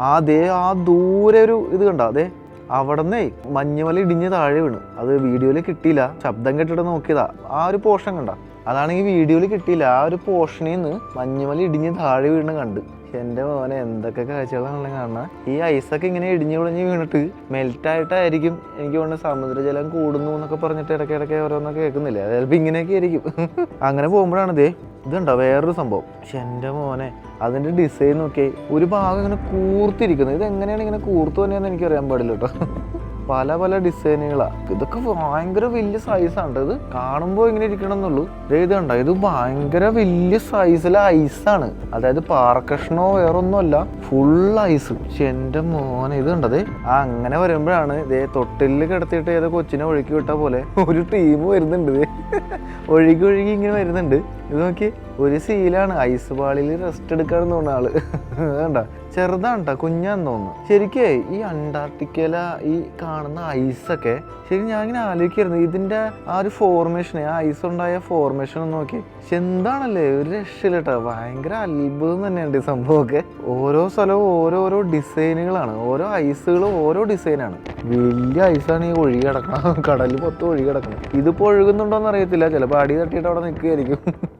ആ ദേ ആ ദൂരെ ഒരു ഇത് കണ്ട? അതെ അവിടെ നിന്നേ മഞ്ഞുമല ഇടിഞ്ഞ് താഴെ വീണു. അത് വീഡിയോയിൽ കിട്ടിയില്ല. ശബ്ദം കേട്ടിട്ട് നോക്കിയതാ. ആ ഒരു പോർഷൻ കണ്ട? അതാണെങ്കിൽ വീഡിയോയിൽ കിട്ടിയില്ല. ആ ഒരു പോർഷനിൽ നിന്ന് മഞ്ഞുമല ഇടിഞ്ഞ് താഴെ വീണ് കണ്ട്. എന്റെ മോനെ എന്തൊക്കെ കാഴ്ചകളാണല്ലോ കാണുന്നത് ഈ ഐസൊക്കെ ഇങ്ങനെ ഇടിഞ്ഞു പൊളിഞ്ഞ് വീണിട്ട് മെൽറ്റായിട്ടായിരിക്കും എനിക്ക് തോന്നുന്നത് സമുദ്രജലം കൂടുന്നു എന്നൊക്കെ പറഞ്ഞിട്ട് ഇടയ്ക്ക് ഇടയ്ക്ക് ഓരോന്നൊക്കെ കേൾക്കുന്നില്ലേ ചിലപ്പോൾ ഇങ്ങനെയൊക്കെ ആയിരിക്കും. അങ്ങനെ പോകുമ്പോഴാണ് ഇതേ ഇതുണ്ടോ? വേറൊരു സംഭവം. പക്ഷെ എന്റെ മോനെ അതിന്റെ ഡിസൈൻ നോക്കിയാൽ ഒരു ഭാഗം ഇങ്ങനെ കൂർത്തിരിക്കുന്നത് ഇത് എങ്ങനെയാണ് ഇങ്ങനെ കൂർത്തു തന്നെയെന്ന് എനിക്കറിയാൻ പാടില്ല കേട്ടോ. പല പല ഡിസൈനുകളാണ് ഇതൊക്കെ ഭയങ്കര വലിയ സൈസാണ് ഇത് കാണുമ്പോൾ ഇങ്ങനെ ഇരിക്കണം എന്നുള്ളൂ ദേ ഇത് കണ്ടോ? ഇത് ഭയങ്കര വലിയ സൈസിലെ ഐസാണ് അതായത് പാറക്കഷ്ണോ വേറൊന്നുമല്ല. ഫുൾ ഐസ് പക്ഷെ എന്റെ മോനെ ഇത് കണ്ടത് ആ അങ്ങനെ വരുമ്പോഴാണ് ഇതേ തൊട്ടിലിൽ കിടത്തിയിട്ട് ഏതോ കൊച്ചിനെ ഒഴുക്കി വിട്ട പോലെ. ഒരു ടീം വരുന്നുണ്ട്. ഒഴുകി ഒഴുകി ഇങ്ങനെ വരുന്നുണ്ട്. ഇത് നോക്കി ഒരു സീലാണ് ഐസ് പാളിയിൽ റെസ്റ്റ് എടുക്കാന്ന് തോന്നുന്ന ആൾ. വേണ്ട ചെറുതാണ് കേട്ടോ കുഞ്ഞാന്ന് തോന്നുന്നു. ശരിക്കേ ഈ അന്റാർട്ടിക്കല ഈ കാണുന്ന ഐസൊക്കെ ശരി ഞാൻ ഇങ്ങനെ ആലോചിക്കായിരുന്നു. ഇതിന്റെ ആ ഒരു ഫോർമേഷൻ ആ ഐസ് ഉണ്ടായ ഫോർമേഷൻ ഒന്ന് നോക്കി എന്താണല്ലേ? ഒരു രക്ഷയില്ല കേട്ടോ ഭയങ്കര അത്ഭുതം തന്നെയുണ്ട് ഈ സംഭവമൊക്കെ. ഓരോ സ്ഥലവും ഓരോരോ ഡിസൈനുകളാണ്. ഓരോ ഐസുകളും ഓരോ ഡിസൈനാണ്. വലിയ ഐസാണ് ഈ ഒഴുകി കിടക്കണം. കടലിൽ മൊത്തം ഒഴുകി കിടക്കണം. ഇതിപ്പോൾ ഒഴുകുന്നുണ്ടോന്ന് അറിയത്തില്ല. ചിലപ്പോൾ അടി തട്ടിയിട്ട് അവിടെ നിൽക്കുകയായിരിക്കും